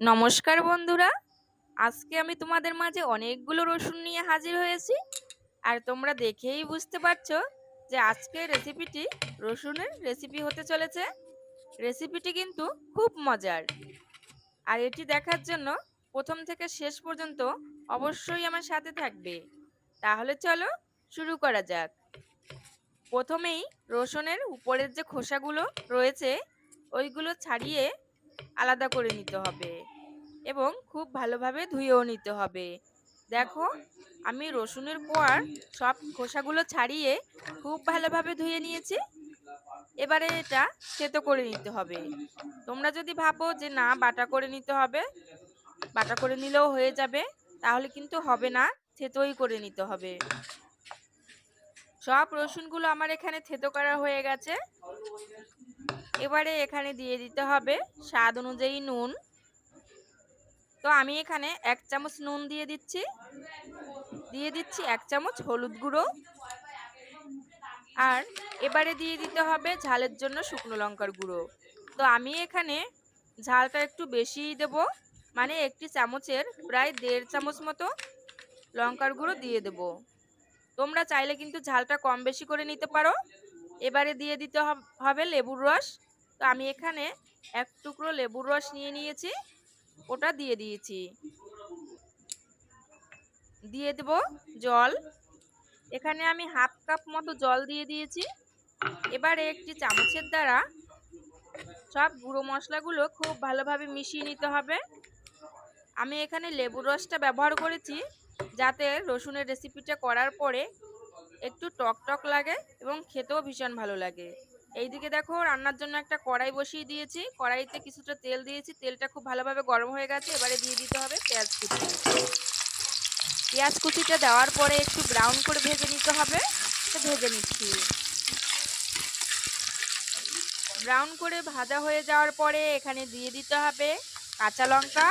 নমস্কার বন্ধুরা। আজকে আমি তোমাদের মাঝে অনেকগুলো রসুন নিয়ে হাজির হয়েছি। আর তোমরা দেখেই বুঝতে পারছ যে আজকের রেসিপিটি রসুনের রেসিপি হতে চলেছে। রেসিপিটি কিন্তু খুব মজার। আর এটি দেখার জন্য প্রথম থেকে শেষ পর্যন্ত অবশ্যই আমার সাথে থাকবে। তাহলে চলো শুরু করা যাক। প্রথমেই রসুনের উপরের যে খোসাগুলো রয়েছে, ওইগুলো ছাড়িয়ে আলাদা করে নিতে হবে এবং খুব ভালোভাবে ধুয়েও নিতে হবে। দেখো, আমি রসুনের কোয়ার সব খোসাগুলো ছাড়িয়ে খুব ভালোভাবে ধুয়ে নিয়েছি। এবারে এটা থেতো করে নিতে হবে। তোমরা যদি ভাবো যে না, বাটা করে নিতে হবে, বাটা করে নিলেও হয়ে যাবে, তাহলে কিন্তু হবে না, থেতোই করে নিতে হবে। সব রসুনগুলো আমার এখানে থেতো করা হয়ে গেছে। এবারে এখানে দিয়ে দিতে হবে স্বাদ অনুযায়ী নুন। তো আমি এখানে এক চামচ নুন দিয়ে দিচ্ছি। দিয়ে দিচ্ছি এক চামচ হলুদ গুঁড়ো। আর এবারে দিয়ে দিতে হবে ঝালের জন্য শুকনো লঙ্কার গুঁড়ো। তো আমি এখানে ঝালটা একটু বেশিই দেব। মানে একটি চামচের প্রায় দেড় চামচ মতো লঙ্কার গুঁড়ো দিয়ে দেব। তোমরা চাইলে কিন্তু ঝালটা কম বেশি করে নিতে পারো। এবারে দিয়ে দিতে হবে লেবুর রস। তো আমি এখানে এক টুকরো লেবুর রস নিয়ে নিয়েছি, ওটা দিয়ে দিয়েছি। দিয়ে দেব জল। এখানে আমি হাফ কাপ মতো জল দিয়ে দিয়েছি। এবারে একটি চামচের দ্বারা সব গুঁড়ো মশলাগুলো খুব ভালোভাবে মিশিয়ে নিতে হবে। আমি এখানে লেবুর রসটা ব্যবহার করেছি, যাতে রসুনের রেসিপিটা করার পরে একটু টক টক লাগে এবং খেতেও ভীষণ ভালো লাগে। এইদিকে দেখো রান্নার জন্য একটা কড়াই বসিয়ে দিয়েছি। কড়াইতে কিছুটা তেল দিয়েছি। তেলটা খুব ভালোভাবে গরম হয়ে গেছে। এবারে দিয়ে দিতে হবে পেঁয়াজ কুচি। পেঁয়াজ কুচিটা দেওয়ার পরে একটু ব্রাউন করে ভেজে নিতে হবে। তো ভেজে নিচ্ছি। ব্রাউন করে ভাজা হয়ে যাওয়ার পরে এখানে দিয়ে দিতে হবে কাঁচা লঙ্কা।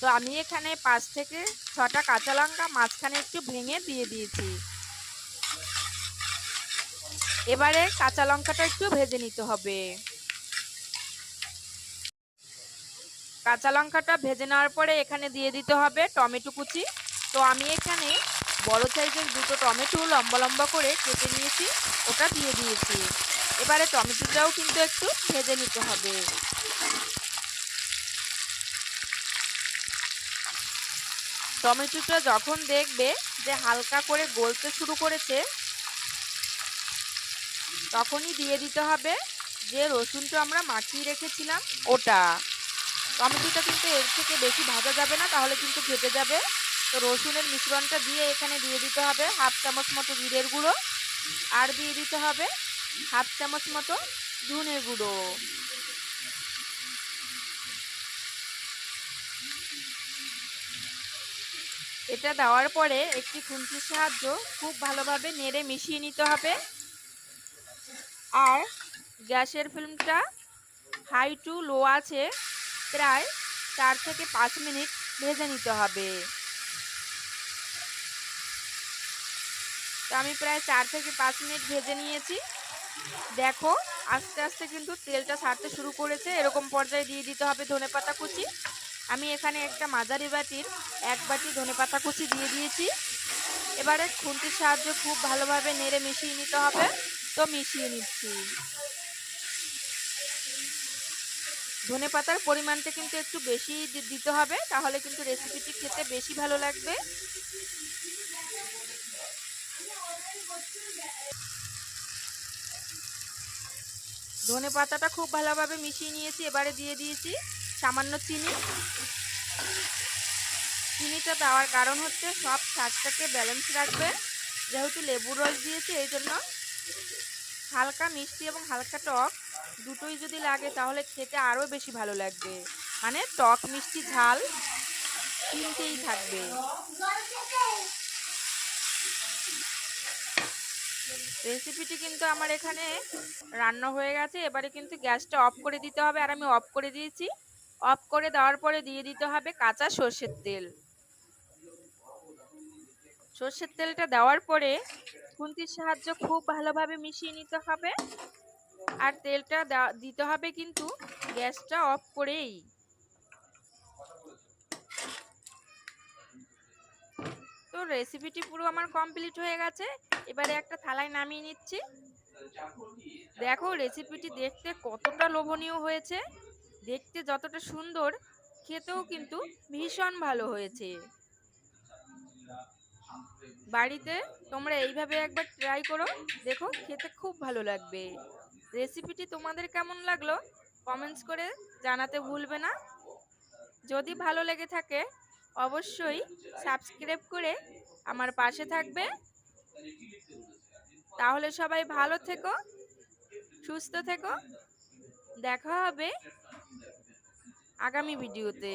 তো আমি এখানে পাঁচ থেকে ছটা কাঁচা লঙ্কা মাঝখানে একটু ভেঙে দিয়ে দিয়েছি। এবারে কাঁচা লঙ্কাটা একটু ভেজে নিতে হবে। কাঁচা লঙ্কাটা ভেজে নেওয়ার পরে এখানে দিয়ে দিতে হবে টমেটো কুচি। তো আমি এখানে বড় সাইজের দুটো টমেটো লম্বা লম্বা করে কেটে নিয়েছি, ওটা দিয়ে দিয়েছি। এবারে টমেটোটাও কিন্তু একটু ভেজে নিতে হবে। টমেটোটা যখন দেখবে যে হালকা করে গলতে শুরু করেছে তখনই দিয়ে দিতে হবে যে রসুনটা আমরা মাখিয়ে রেখেছিলাম, ওটা। টমেটোটা কিন্তু এর থেকে বেশি ভাজা যাবে না, তাহলে কিন্তু ফেটে যাবে। তো রসুনের মিশ্রণটা দিয়ে এখানে দিয়ে দিতে হবে হাফ চামচ মতো জিরের গুঁড়ো, আর দিয়ে দিতে হবে হাফ চামচ মতো ধনের গুঁড়ো। এটা দেওয়ার পরে একটি খুন্তির সাহায্য খুব ভালোভাবে নেড়ে মিশিয়ে নিতে হবে। আর গ্যাসের ফ্লেমটা হাই টু লো আছে, প্রায় চার থেকে পাঁচ মিনিট ভেজে নিতে হবে। তো আমি প্রায় চার থেকে পাঁচ মিনিট ভেজে নিয়েছি। দেখো, আস্তে আস্তে কিন্তু তেলটা ছাড়তে শুরু করেছে। এরকম পর্যায়ে দিয়ে দিতে হবে ধনে পাতা কুচি। আমি এখানে একটা মাঝারি বাটির এক বাটি ধনে পাতা কুচি দিয়ে দিয়েছি। এবারে খুন্তির সাহায্যে খুব ভালোভাবে নেড়ে মিশিয়ে নিতে হবে। মিশিয়ে নিচ্ছি। ধনে পাতার পরিমাণটা কিন্তু একটু বেশি দিতে হবে, তাহলে কিন্তু রেসিপিটি খেতে বেশি ভালো লাগবে। ধনে পাতাটা খুব ভালোভাবে মিশিয়ে নিয়েছি, এবারে দিয়ে দিয়েছি সামান্য চিনি। চিনিটা দেওয়ার কারণ হচ্ছে সব স্বাদটাকে ব্যালেন্স রাখবে। যেহেতু লেবুর রস দিয়েছি, এই জন্য হালকা মিষ্টি এবং হালকা টক দুটোই যদি লাগে তাহলে খেতে আরও বেশি ভালো লাগবে। মানে টক মিষ্টি ঝাল তিনটেই থাকবে। রেসিপিটি কিন্তু আমার এখানে রান্না হয়ে গেছে। এবারে কিন্তু গ্যাসটা অফ করে দিতে হবে আর আমি অফ করে দিয়েছি। অফ করে দেওয়ার পরে দিয়ে দিতে হবে কাঁচা সর্ষের তেল। সর্ষের তেলটা দেওয়ার পরে খুন্তির সাহায্যে খুব ভালোভাবে মিশিয়ে নিতে হবে। আর তেলটা দিতে হবে কিন্তু গ্যাসটা অফ করেই। তো রেসিপিটি পুরো আমার কমপ্লিট হয়ে গেছে। এবারে একটা থালায় নামিয়ে নিচ্ছি। দেখো রেসিপিটি দেখতে কতটা লোভনীয় হয়েছে। দেখতে যতটা সুন্দর, খেতেও কিন্তু ভীষণ ভালো হয়েছে। বাড়িতে তোমরা এইভাবে একবার ট্রাই করো। দেখো, খেতে খুব ভালো লাগবে। রেসিপিটি তোমাদের কেমন লাগল কমেন্টস করে জানাতে ভুলবে না। যদি ভালো লেগে থাকে, অবশ্যই সাবস্ক্রাইব করে আমার পাশে থাকবে। তাহলে সবাই ভালো থেকো, সুস্থ থেকো। দেখা হবে আগামী ভিডিওতে